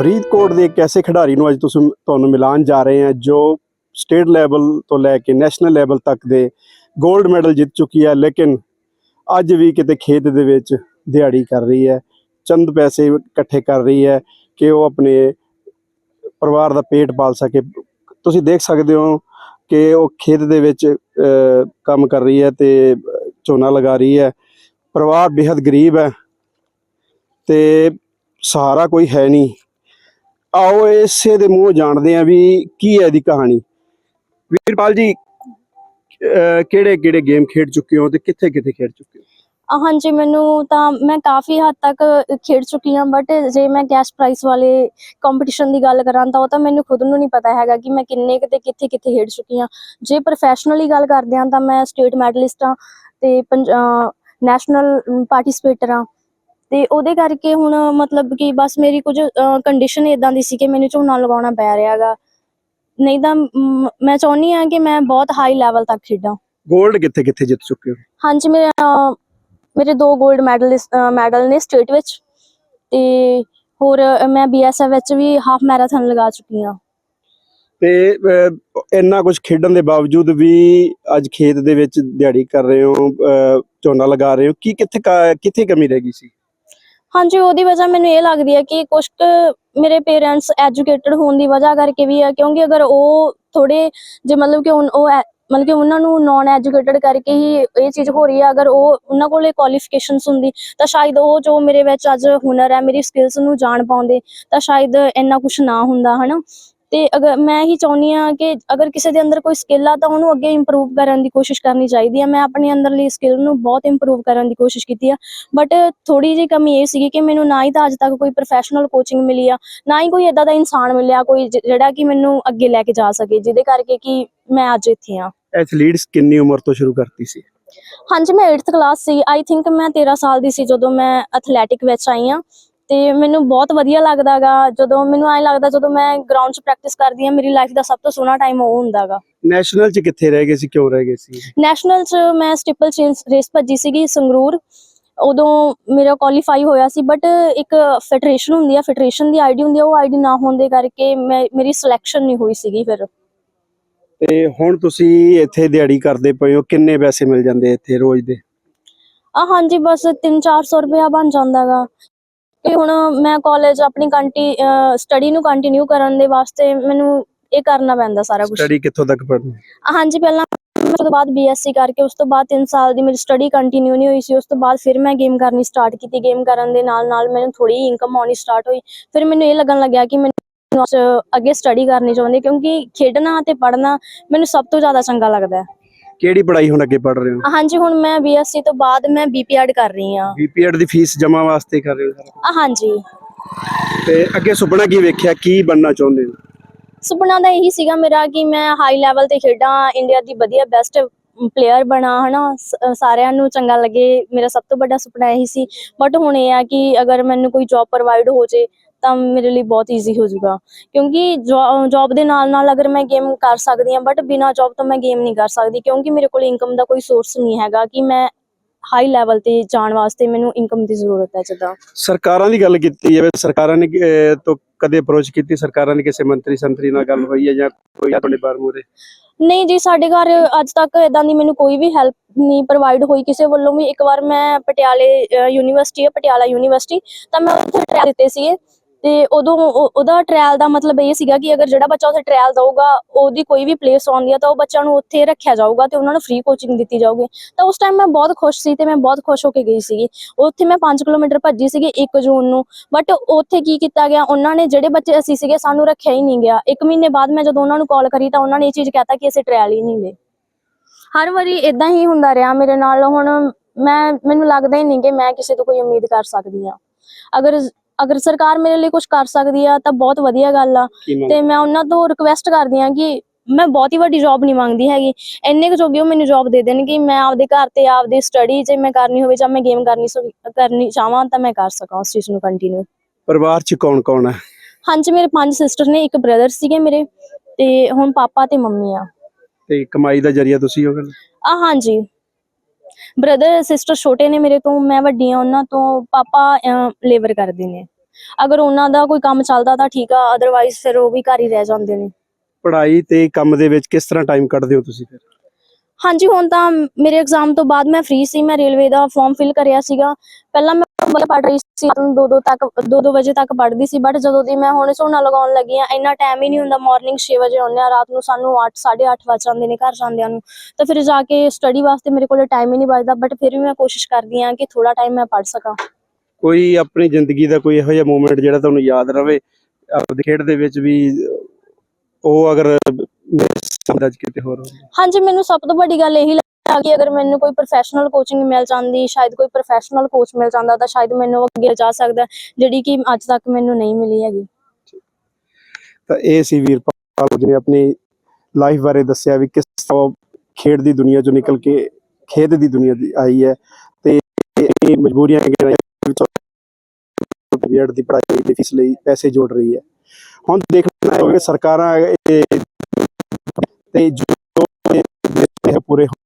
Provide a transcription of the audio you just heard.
ਫਰੀਦਕੋਟ ਦੇ ਇੱਕ ਐਸੇ ਖਿਡਾਰੀ ਨੂੰ ਅੱਜ ਤੁਸੀਂ ਤੁਹਾਨੂੰ ਮਿਲਾਨ ਜਾ ਰਹੇ ਹਾਂ, ਜੋ ਸਟੇਟ ਲੈਵਲ ਤੋਂ ਲੈ ਕੇ ਨੈਸ਼ਨਲ ਲੈਵਲ ਤੱਕ ਦੇ 골ਡ ਮੈਡਲ ਜਿੱਤ ਚੁੱਕੀ ਹੈ, ਲੇਕਿਨ ਅੱਜ ਵੀ ਕਿਤੇ ਖੇਤ ਦੇ ਵਿੱਚ ਦਿਹਾੜੀ ਕਰ ਰਹੀ ਹੈ, ਚੰਦ ਪੈਸੇ ਇਕੱਠੇ ਕਰ ਰਹੀ ਹੈ ਕਿ ਉਹ ਆਪਣੇ ਪਰਿਵਾਰ ਦਾ ਪੇਟ ਪਾਲ ਸਕੇ। ਤੁਸੀਂ ਦੇਖ ਸਕਦੇ ਹੋ ਕਿ ਉਹ ਖੇਤ ਦੇ ਵਿੱਚ ਕੰਮ ਕਰ ਰਹੀ ਹੈ ਤੇ ਝੋਨਾ ਲਗਾ ਰਹੀ ਹੈ। ਪਰਿਵਾਰ ਬੇहद ਗਰੀਬ ਹੈ ਤੇ ਸਹਾਰਾ ਕੋਈ ਹੈ ਨਹੀਂ। ਆਓ ਇਸੇ ਦੇ ਮੂੰਹ ਜਾਣਦੇ ਆ ਵੀ ਕੀ ਹੈ ਇਹਦੀ ਕਹਾਣੀ। ਵੀਰਪਾਲ ਜੀ ਕਿਹੜੇ ਕਿਹੜੇ ਗੇਮ ਖੇਡ ਚੁੱਕੇ ਹੋ ਤੇ ਕਿੱਥੇ ਕਿੱਥੇ ਖੇਡ ਚੁੱਕੇ ਹੋ? ਹਾਂਜੀ, ਮੈਨੂੰ ਤਾਂ, ਮੈਂ ਕਾਫੀ ਹੱਦ ਤੱਕ ਖੇਡ ਚੁੱਕੀ ਹਾਂ ਬਟ ਜੇ ਮੈਂ ਕੈਸ਼ ਪ੍ਰਾਈਸ ਵਾਲੇ ਕੰਪੀਟੀਸ਼ਨ ਦੀ ਗੱਲ ਕਰਾਂ ਤਾਂ ਉਹ ਤਾਂ ਮੈਨੂੰ ਖੁਦ ਨੂੰ ਨਹੀਂ ਪਤਾ ਹੈਗਾ ਕਿ ਮੈਂ ਕਿੰਨੇ ਕਿਤੇ ਕਿੱਥੇ ਕਿੱਥੇ ਖੇਡ ਚੁੱਕੀ ਹਾਂ। ਜੇ ਪ੍ਰੋਫੈਸ਼ਨਲੀ ਗੱਲ ਕਰਦੇ ਹਾਂ ਤਾਂ ਮੈਂ ਸਟੇਟ ਮੈਡਲਿਸਟ ਹਾਂ ਤੇ ਨੈਸ਼ਨਲ ਪਾਰਟਿਸਿਪੇਟਰ ਹਾਂ। ਤੇ ਉਹਦੇ ਕਰਕੇ ਹੁਣ ਮਤਲਬ ਕਿ ਬਸ ਮੇਰੀ ਕੁਝ ਕੰਡੀਸ਼ਨ ਇਦਾਂ ਦੀ ਸੀ ਕਿ ਮੈਨੂੰ ਝੋਨਾ ਲਗਾਉਣਾ ਪੈ ਰਿਹਾਗਾ ਨਹੀਂ ਤਾਂ ਮ, ਚਾਹੁੰਦੀ ਹਾਂ ਕਿ ਮੈਂ ਬਹੁਤ ਹਾਈ ਲੈਵਲ ਤੱਕ ਖੇਡਾਂ। 골ਡ ਕਿੱਥੇ ਕਿੱਥੇ ਜਿੱਤ ਚੁੱਕੇ ਹੋ? ਹਾਂਜੀ ਮੇਰੇ ਮੇਰੇ ਦੋ 골ਡ ਮੈਡਲ ਮੈਡਲ ਨੇ ਸਟੇਟ ਵਿੱਚ। ਤੇ ਹੋਰ ਮੈਂ ਬੀਐਸਐਫ ਵਿੱਚ ਵੀ ਹਾਫ ਮੈਰਾਥਨ ਲਗਾ ਚੁੱਕੀ ਹਾਂ। ਤੇ ਇੰਨਾ ਕੁਝ ਖੇਡਣ ਦੇ ਬਾਵਜੂਦ ਵੀ ਅੱਜ ਖੇਤ ਦੇ ਵਿੱਚ ਦਿਹਾੜੀ ਕਰ ਰਹੇ ਹੋ ਝੋਨਾ ਲਗਾ ਰਹੇ ਹੋ। ਕੀ ਕਿੱਥੇ ਕਿੱਥੇ ਕਮੀ ਰਹਿ ਗਈ ਸੀ? ਹਾਂਜੀ, ਉਹਦੀ ਵਜ੍ਹਾ ਮੈਨੂੰ ਇਹ ਲੱਗਦੀ ਹੈ ਕਿ ਕੁਝ ਮੇਰੇ ਪੇਰੈਂਟਸ ਐਜੂਕੇਟਡ ਹੋਣ ਦੀ ਵਜ੍ਹਾ ਕਰਕੇ ਵੀ ਹੈ ਕਿਉਂਕਿ ਅਗਰ ਉਹ ਥੋੜੇ ਜੇ ਮਤਲਬ ਕਿ ਉਹ ਮਤਲਬ ਕਿ ਉਹਨਾਂ ਨੂੰ ਨਾਨ ਐਜੂਕੇਟਡ ਕਰਕੇ ਹੀ ਇਹ ਚੀਜ਼ ਹੋ ਰਹੀ ਹੈ ਅਗਰ ਉਹ ਉਹਨਾਂ ਕੋਲੇ ਕੁਆਲੀਫਿਕੇਸ਼ਨਸ ਹੁੰਦੀ, ਤਾਂ ਸ਼ਾਇਦ ਉਹ ਜੋ ਮੇਰੇ ਵਿੱਚ ਅੱਜ ਹੁਨਰ ਹੈ, ਮੇਰੀ ਸਕਿੱਲਸ ਨੂੰ ਜਾਣ ਪਾਉਂਦੇ, ਤਾਂ ਸ਼ਾਇਦ ਇੰਨਾ ਕੁਝ ਨਾ ਹੁੰਦਾ, ਹਨਾ? ਤੇ ਅਗਰ ਮੈਂ ਹੀ ਚਾਹੁੰਦੀ ਆ ਕਿ ਅਗਰ ਕਿਸੇ ਦੇ ਅੰਦਰ ਕੋਈ ਸਕਿੱਲ ਆ ਤਾਂ ਉਹਨੂੰ ਅੱਗੇ ਇੰਪਰੂਵ ਕਰਨ ਦੀ ਕੋਸ਼ਿਸ਼ ਕਰਨੀ ਚਾਹੀਦੀ ਆ। ਮੈਂ ਆਪਣੇ ਅੰਦਰਲੀ ਸਕਿੱਲ ਨੂੰ ਬਹੁਤ ਇੰਪਰੂਵ ਕਰਨ ਦੀ ਕੋਸ਼ਿਸ਼ ਕੀਤੀ ਆ। ਬਟ ਥੋੜੀ ਜਿਹੀ ਕਮੀ ਇਹ ਸੀਗੀ ਕਿ ਮੈਨੂੰ ਨਾ ਹੀ ਤਾਂ ਅੱਜ ਤੱਕ ਕੋਈ ਪ੍ਰੋਫੈਸ਼ਨਲ ਕੋਚਿੰਗ ਮਿਲੀ ਆ ਨਾ ਹੀ ਕੋਈ ਇਦਾਂ ਦਾ ਇਨਸਾਨ ਮਿਲਿਆ ਕੋਈ ਜਿਹੜਾ ਕਿ ਮੈਨੂੰ ਅੱਗੇ ਲੈ ਕੇ ਜਾ ਸਕੇ ਜਿਹਦੇ ਕਰਕੇ ਕਿ ਮੈਂ ਅੱਜ ਇੱਥੇ ਆ। ਐਥਲੀਟਸ ਕਿੰਨੀ ਉਮਰ ਤੋਂ ਸ਼ੁਰੂ ਕਰਤੀ ਸੀ? ਹਾਂਜੀ ਮੈਂ 8th class C. I think ਮੈਂ 13 ਸਾਲ ਦੀ ਸੀ ਜਦੋਂ ਮੈਂ ਐਥਲੈਟਿਕ ਵਿੱਚ ਆਈ ਆ। ਤੇ ਮੈਨੂੰ ਬਹੁਤ ਵਧੀਆ ਲੱਗਦਾਗਾ। ਜਦੋਂ ਮੈਨੂੰ ਐਂ ਲੱਗਦਾ ਜਦੋਂ ਮੈਂ ਗਰਾਊਂਡ 'ਚ ਪ੍ਰੈਕਟਿਸ ਕਰਦੀ ਆ ਮੇਰੀ ਲਾਈਫ ਦਾ ਸਭ ਤੋਂ ਸੋਹਣਾ ਟਾਈਮ ਉਹ ਹੁੰਦਾਗਾ। ਨੈਸ਼ਨਲ ਚ ਕਿੱਥੇ ਰਹਿ ਗਏ ਸੀ ਕਿਉਂ ਰਹਿ ਗਏ ਸੀ? ਨੈਸ਼ਨਲ 'ਚ ਮੈਂ ਸਟਿਪਲ ਰੇਸ ਭੱਜੀ ਸੀਗੀ ਸੰਗਰੂਰ। ਉਦੋਂ ਮੇਰਾ ਕੁਆਲੀਫਾਈ ਹੋਇਆ ਸੀ ਬਟ ਇੱਕ ਫੈਡਰੇਸ਼ਨ ਹੁੰਦੀ ਆ ਫੈਡਰੇਸ਼ਨ ਦੀ ਆਈਡੀ ਹੁੰਦੀ ਆ ਉਹ ਆਈਡੀ ਨਾ ਹੋਣ ਦੇ ਕਰਕੇ ਮੈਂ ਮੇਰੀ ਸਿਲੈਕਸ਼ਨ ਨਹੀਂ ਹੋਈ ਸੀਗੀ ਫਿਰ। ਤੇ ਹੁਣ ਤੁਸੀਂ ਇੱਥੇ ਦਿਹਾੜੀ ਕਰਦੇ ਪਏ ਹੋ ਕਿੰਨੇ ਪੈਸੇ ਮਿਲ ਜਾਂਦੇ ਇੱਥੇ ਰੋਜ਼ ਦੇ? ਆ ਹਾਂਜੀ ਬਸ 3-400 ਰੁਪਇਆ ਬਣ ਜਾਂਦਾਗਾ। ਤੇ ਹੁਣ ਮੈਂ ਕਾਲਜ ਆਪਣੀ ਕੰਟੀ ਸਟੱਡੀ ਨੂੰ ਕੰਟੀਨਿਊ ਕਰਨ ਦੇ ਵਾਸਤੇ ਮੈਨੂੰ ਇਹ ਕਰਨਾ ਪੈਂਦਾ ਸਾਰਾ ਕੁਝ ਸਟੱਡੀ ਕਿੱਥੋਂ ਤੱਕ ਪੜ੍ਹਨੀ? ਹਾਂਜੀ ਪਹਿਲਾਂ ਉਸ ਤੋਂ ਬਾਅਦ ਬੀਐਸਸੀ ਕਰਕੇ ਉਸ ਤੋਂ ਬਾਅਦ 3 ਸਾਲ ਦੀ ਮੇਰੀ ਸਟੱਡੀ ਕੰਟੀਨਿਊ ਨਹੀਂ ਹੋਈ ਸੀ ਉਸ ਤੋਂ ਬਾਅਦ ਫਿਰ ਮੈਂ ਗੇਮ ਕਰਨੀ ਸਟਾਰਟ ਕੀਤੀ ਗੇਮ ਕਰਨ ਦੇ ਨਾਲ ਨਾਲ ਮੈਨੂੰ ਥੋੜੀ ਇਨਕਮ ਆਉਣੀ ਸਟਾਰਟ ਹੋਈ। ਫਿਰ ਮੈਨੂੰ ਇਹ ਲੱਗਣ ਲੱਗਿਆ ਕਿ ਮੈਨੂੰ ਅੱਗੇ ਸਟੱਡੀ ਕਰਨੀ ਚਾਹੁੰਦੀ ਕਿਉਂਕਿ ਖੇਡਣਾ ਤੇ ਪੜ੍ਹਨਾ ਮੈਨੂੰ ਸਭ ਤੋਂ ਜ਼ਿਆਦਾ ਚੰਗਾ ਲੱਗਦਾ ਹੈ। ਕਿਹੜੀ ਪੜ੍ਹਾਈ ਹੁਣ ਅੱਗੇ ਪੜ੍ਹ ਰਹੇ ਹੋ? ਹਾਂਜੀ ਹੁਣ ਮੈਂ ਬੀਐਸਸੀ ਤੋਂ ਬਾਅਦ ਮੈਂ ਬੀਪੀਐਡ ਕਰ ਰਹੀ ਹਾਂ। ਬੀਪੀਐਡ ਦੀ ਫੀਸ ਜਮ੍ਹਾਂ ਵਾਸਤੇ ਕਰ ਰਹੇ ਹੋ ਸਾਰਾ ਆ ਹਾਂਜੀ। ਤੇ ਅੱਗੇ ਸੁਪਨਾ ਕੀ ਵੇਖਿਆ? ਕੀ ਬਣਨਾ ਚਾਹੁੰਦੇ ਹੋ? ਸੁਪਨਾ ਤਾਂ ਇਹੀ ਸੀਗਾ ਮੇਰਾ ਕਿ ਮੈਂ ਹਾਈ ਲੈਵਲ ਤੇ ਖੇਡਾਂ ਇੰਡੀਆ ਦੀ ਵਧੀਆ ਬੈਸਟ ਪਲੇਅਰ ਬਣਾ ਹਨਾ? ਸ- ਸਾਰਿਆਂ ਨੂੰ ਚੰਗਾ ਲੱਗੇ। ਮੇਰਾ ਸਭ ਤੋਂ ਵੱਡਾ ਸੁਪਨਾ ਇਹੀ ਸੀ। ਬਟ ਹੁਣ ਇਹ ਆ ਕਿ ਅਗਰ ਮੈਨੂੰ ਕੋਈ ਜੌਬ ਪ੍ਰੋਵਾਈਡ ਹੋ ਜੇ ਤਾਂ ਮੇਰੇ ਲਈ ਬਹੁਤ ਈਜ਼ੀ ਹੋ ਜਾਊਗਾ। ਕਿਉਂਕਿ ਜੌਬ ਦੇ ਨਾਲ ਨਾਲ ਅਗਰ ਮੈਂ ਗੇਮ ਕਰ ਸਕਦੀ ਹਾਂ ਬਟ ਬਿਨਾ ਜੌਬ ਤੋਂ ਮੈਂ ਗੇਮ ਨਹੀਂ ਕਰ ਸਕਦੀ ਕਿਉਂਕਿ ਮੇਰੇ ਕੋਲ ਇਨਕਮ ਦਾ ਕੋਈ ਸੋਰਸ ਨਹੀਂ ਹੈਗਾ ਕਿ ਮੈਂ ਹਾਈ ਲੈਵਲ ਤੇ ਜਾਣ ਵਾਸਤੇ ਮੈਨੂੰ ਇਨਕਮ ਦੀ ਜ਼ਰੂਰਤ ਹੈ ਜਿੱਦਾਂ। ਸਰਕਾਰਾਂ ਦੀ ਗੱਲ ਕੀਤੀ ਜਾਵੇ ਸਰਕਾਰਾਂ ਨੇ ਤੋਂ ਕਦੇ ਅਪਰੋਚ ਕੀਤੀ? ਸਰਕਾਰਾਂ ਨੇ ਕਿਸੇ ਮੰਤਰੀ ਸੰਤਰੀ ਨਾਲ ਗੱਲ ਹੋਈ ਹੈ ਜਾਂ ਕੋਈ ਆਪਣੇ ਬਾਰ ਮੂਰੇ ਨਹੀਂ ਜੀ ਸਾਡੇ ਘਰ ਅੱਜ ਤੱਕ ਇਦਾਂ ਦੀ ਮੈਨੂੰ ਕੋਈ ਵੀ ਹੈਲਪ ਨਹੀਂ ਪ੍ਰੋਵਾਈਡ ਹੋਈ। ਕਿਸੇ ਵੱਲੋਂ ਵੀ ਇੱਕ ਵਾਰ ਮੈਂ ਪਟਿਆਲੇ ਯੂਨੀਵਰਸਿਟੀ ਹੈ ਪਟਿਆਲਾ ਯੂਨੀਵਰਸਿਟੀ ਤਾਂ ਮੈਂ ਉੱਥੇ ਟ੍ਰਾਇਲ ਦਿੱਤੇ ਸੀਗੇ। ਤੇ ਉਦੋਂ ਉਹ- ਉਹਦਾ ਟ੍ਰਾਇਲ ਦਾ ਮਤਲਬ ਇਹ ਸੀਗਾ ਕਿ ਅਗਰ ਜਿਹੜਾ ਬੱਚਾ ਉੱਥੇ ਟ੍ਰਾਇਲ ਦਊਗਾ, ਉਹਦੀ ਕੋਈ ਵੀ ਪਲੇਸ ਆਉਂਦੀ ਆ, ਤਾਂ ਉਹ ਬੱਚਾ ਨੂੰ ਉੱਥੇ ਰੱਖਿਆ ਜਾਊਗਾ ਤੇ ਉਹਨਾਂ ਨੂੰ ਫ੍ਰੀ ਕੋਚਿੰਗ ਦਿੱਤੀ ਜਾਊਗੀ। ਤਾਂ ਉਸ ਟਾਈਮ ਮੈਂ ਬਹੁਤ ਖੁਸ਼ ਸੀ ਤੇ ਮੈਂ ਬਹੁਤ ਖੁਸ਼ ਹੋ ਕੇ ਗਈ ਸੀਗੀ। ਉੱਥੇ ਮੈਂ 5 ਕਿਲੋਮੀਟਰ ਭੱਜੀ ਸੀਗੀ 1 ਜੂਨ ਨੂੰ ਬਟ ਉੱਥੇ ਕੀ ਕੀਤਾ ਗਿਆ, ਉਹਨਾਂ ਨੇ ਜਿਹੜੇ ਬੱਚੇ ਅਸੀਂ ਸੀਗੇ ਸਾਨੂੰ ਰੱਖਿਆ ਹੀ ਨਹੀਂ ਗਿਆ। ਇੱਕ ਮਹੀਨੇ ਬਾਅਦ ਮੈਂ ਜਦੋਂ ਉਹਨਾਂ ਨੂੰ ਕਾਲ ਕਰੀ ਤਾਂ ਉਹਨਾਂ ਨੇ ਇਹ ਚੀਜ਼ ਕਹਿਤਾ ਕਿ ਅਸੀਂ ਟ੍ਰਾਇਲ ਹੀ ਨਹੀਂ ਲਏ ਹਰ ਵਾਰੀ ਇਦਾਂ ਹੀ ਹੁੰਦਾ ਰਿਹਾ ਮੇਰੇ ਨਾਲ। ਹੁਣ ਮੈਂ, ਮੈਨੂੰ ਲੱਗਦਾ ਹੀ ਨਹੀਂ ਕਿ ਮੈਂ ਕਿਸੇ ਤੋਂ ਕੋਈ ਉਮੀਦ ਕਰ ਸਕਦੀ ਆ ਅਗਰ ਅਗਰ ਸਰਕਾਰ ਮੇਰੇ ਲਈ ਕੁਝ ਕਰ ਸਕਦੀ ਆ ਤਾਂ ਬਹੁਤ ਵਧੀਆ ਗੱਲ ਆ। ਤੇ ਮੈਂ ਉਹਨਾਂ ਤੋਂ ਰਿਕਵੈਸਟ ਕਰਦੀ ਆ ਕਿ ਮੈਂ ਬਹੁਤੀ ਵੱਡੀ ਜੌਬ ਨਹੀਂ ਮੰਗਦੀ ਹੈਗੀ। ਇੰਨੇ ਕੁ ਜੋਗੇ ਉਹ ਮੈਨੂੰ ਜੌਬ ਦੇ ਦੇਣ ਕਿ ਮੈਂ ਆਪਦੇ ਘਰ ਤੇ ਆਪਦੀ ਸਟੱਡੀ ਜੇ ਮੈਂ ਕਰਨੀ ਹੋਵੇ ਜਾਂ ਮੈਂ ਗੇਮ ਕਰਨੀ ਕਰਨੀ ਚਾਹਾਂ ਤਾਂ ਮੈਂ ਕਰ ਸਕਾਂ ਉਸ ਚੀਜ਼ ਨੂੰ ਕੰਟੀਨਿਊ ਪਰਿਵਾਰ ਚ ਕੌਣ ਕੌਣ ਹੈ ਹਾਂਜੀ ਮੇਰੇ ਪੰਜ ਸਿਸਟਰ ਨੇ ਇੱਕ ਬ੍ਰਦਰ ਸੀਗੇ ਮੇਰੇ ਤੇ ਹੁਣ ਪਾਪਾ ਤੇ ਮੰਮੀ ਆ। ਤੇ ਕਮਾਈ ਦਾ ਜਰੀਆ ਤੁਸੀਂ ਹੋ ਗਏ ਆ ਹਾਂਜੀ। ਬ੍ਰਦਰ ਸਿਸਟਰ ਛੋਟੇ ਨੇ ਮੇਰੇ ਤੋਂ, ਮੈਂ ਵੱਡੀ ਆ ਉਹਨਾਂ ਤੋਂ ਪਾਪਾ ਲੇਬਰ ਕਰਦੇ ਨੇ। ਅਗਰ ਉਹਨਾਂ ਦਾ ਕੋਈ ਕੰਮ ਚੱਲਦਾ ਤਾਂ ਠੀਕ ਆ ਅਦਰਵਾਈਜ਼ ਫਿਰ ਉਹ ਵੀ ਘਰ ਹੀ ਰਹਿ ਜਾਂਦੇ ਨੇ। ਪੜ੍ਹਾਈ ਤੇ ਕੰਮ ਦੇ ਵਿੱਚ ਕਿਸ ਤਰ੍ਹਾਂ ਟਾਈਮ ਕੱਢਦੇ ਹੋ ਤੁਸੀਂ ਫਿਰ? ਹਾਂਜੀ, ਹੁਣ ਤਾਂ ਮੇਰੇ ਐਗਜ਼ਾਮ ਤੋਂ ਬਾਅਦ ਮੈਂ ਫ੍ਰੀ ਸੀ, ਮੈਂ ਰੇਲਵੇ ਦਾ ਫਾਰਮ ਫਿਲ ਕਰਿਆ ਸੀਗਾ। ਪਹਿਲਾਂ ਮੈਂ ਮਤਲਬ ਪੜ੍ਹ ਰਹੀ ਸੀ ਦੋ ਦੋ ਤੱਕ, ਦੋ ਦੋ ਵਜੇ ਤੱਕ ਪੜ੍ਹਦੀ ਸੀ ਬਟ ਜਦੋਂ ਦੀ ਮੈਂ ਹੁਣ ਝੋਨਾ ਲਗਾਉਣ ਲੱਗੀ ਆ ਇੰਨਾ ਟਾਈਮ ਹੀ ਨਹੀਂ ਹੁੰਦਾ ਮਾਰਨਿੰਗ 6 ਵਜੇ ਆਉਂਦੇ ਆ ਰਾਤ ਨੂੰ ਸਾਨੂੰ 8 8:30 ਵੱਜ ਜਾਂਦੇ ਨੇ ਘਰ ਜਾਂਦਿਆਂ ਨੂੰ। ਤਾਂ ਫਿਰ ਜਾ ਕੇ ਸਟੱਡੀ ਵਾਸਤੇ ਮੇਰੇ ਕੋਲ ਟਾਈਮ ਹੀ ਨਹੀਂ ਬਚਦਾ ਬਟ ਫਿਰ ਵੀ ਮੈਂ ਕੋਸ਼ਿਸ਼ ਕਰਦੀ ਆ ਕਿ ਥੋੜਾ ਟਾਈਮ ਮੈਂ ਪੜ੍ਹ ਸਕਾਂ। ਕੋਈ ਆਪਣੀ ਜ਼ਿੰਦਗੀ ਦਾ ਕੋਈ ਇਹੋ ਜਿਹਾ ਮੂਮੈਂਟ ਜਿਹੜਾ ਤੁਹਾਨੂੰ ਯਾਦ ਰਵੇ ਆਪਣੀ ਖੇਡ ਦੇ ਵਿੱਚ ਵੀ, ਉਹ ਅਗਰ ਮਿਸ ਹੁੰਦਾ ਕਿਤੇ ਹੋਰ ਹੋਵੇ। ਹਾਂਜੀ ਮੈਨੂੰ ਸਭ ਤੋਂ ਵੱਡੀ ਗੱਲ ਇਹੀ ਲੱਗੀ ਕਿ ਅਗਰ ਮੈਨੂੰ ਕੋਈ ਪ੍ਰੋਫੈਸ਼ਨਲ ਕੋਚਿੰਗ ਮਿਲ ਜਾਂਦੀ ਸ਼ਾਇਦ ਕੋਈ ਪ੍ਰੋਫੈਸ਼ਨਲ ਕੋਚ ਮਿਲ ਜਾਂਦਾ ਤਾਂ ਸ਼ਾਇਦ ਮੈਨੂੰ ਅੱਗੇ ਜਾ ਸਕਦਾ ਜਿਹੜੀ ਕਿ ਅੱਜ ਤੱਕ ਮੈਨੂੰ ਨਹੀਂ ਮਿਲੀ ਹੈਗੀ ਤਾਂ ਇਹ ਸੀ ਵੀਰਪਾਲ ਜਿਹਨੇ ਆਪਣੀ ਲਾਈਫ ਬਾਰੇ ਦੱਸਿਆ ਵੀ ਕਿਸ ਤਰ੍ਹਾਂ ਖੇਡ ਦੀ ਦੁਨੀਆ ਚੋਂ ਨਿਕਲ ਕੇ ਖੇਡ ਦੀ ਦੁਨੀਆ ਦੀ ਆਈ ਹੈ ਤੇ ਇਹ ਮਜਬੂਰੀਆਂ ਕਿ ਬੀਐਡ ਦੀ ਪੜ੍ਹਾਈ ਦੀ ਫੀਸ ਲਈ ਪੈਸੇ ਜੋੜ ਰਹੀ ਹੈ ਹੁਣ ਦੇਖਣਾ ਹੋਵੇ ਸਰਕਾਰਾਂ ਇਹ tem de por erro